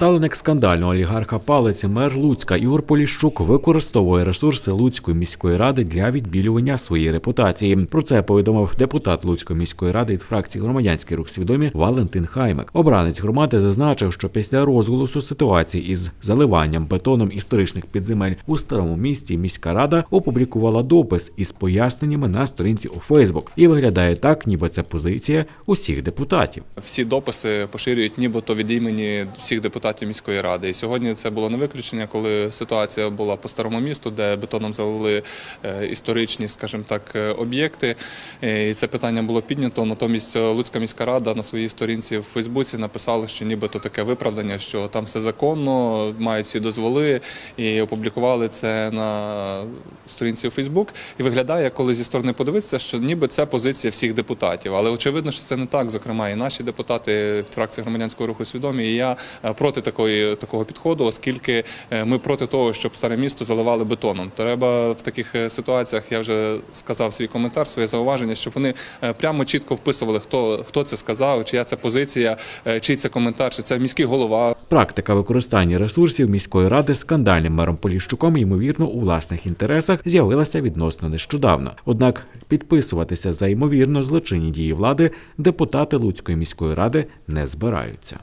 Ставленик скандального олігарха палиці мер Луцька Ігор Поліщук використовує ресурси Луцької міської ради для відбілювання своєї репутації. Про це повідомив депутат Луцької міської ради від фракції громадянський рух свідомі Валентин Хаймик. Обранець громади зазначив, що після розголосу ситуації із заливанням бетоном історичних підземель у старому місті міська рада опублікувала допис із поясненнями на сторінці у Фейсбук. І виглядає так, ніби це позиція усіх депутатів. Всі дописи поширюють нібито від імені всіх депутатів міської ради. І сьогодні це було не виключення, коли ситуація була по старому місту, де бетоном залили е, історичні, скажімо так, е, об'єкти. Е, І це питання було піднято. Натомість Луцька міська рада на своїй сторінці в Фейсбуці написала, що нібито таке виправдання, що там все законно, мають всі дозволи, і опублікували це на сторінці у Фейсбук. І виглядає, коли зі сторони подивитися, що ніби це позиція всіх депутатів. Але очевидно, що це не так. Зокрема, і наші депутати в фракції громадянського руху свідомі. І я е, проти такої такого підходу, оскільки е, ми проти того, щоб старе місто заливали бетоном. Треба в таких е, ситуаціях, я вже сказав свій коментар, своє зауваження, щоб вони е, прямо чітко вписували, хто хто це сказав, чия це позиція, чий це коментар, чи це міський голова, Практика використання ресурсів міської ради скандальним мером Поліщуком, ймовірно, у власних інтересах з'явилася відносно нещодавно. Однак підписуватися за ймовірно злочинні дії влади депутати Луцької міської ради не збираються.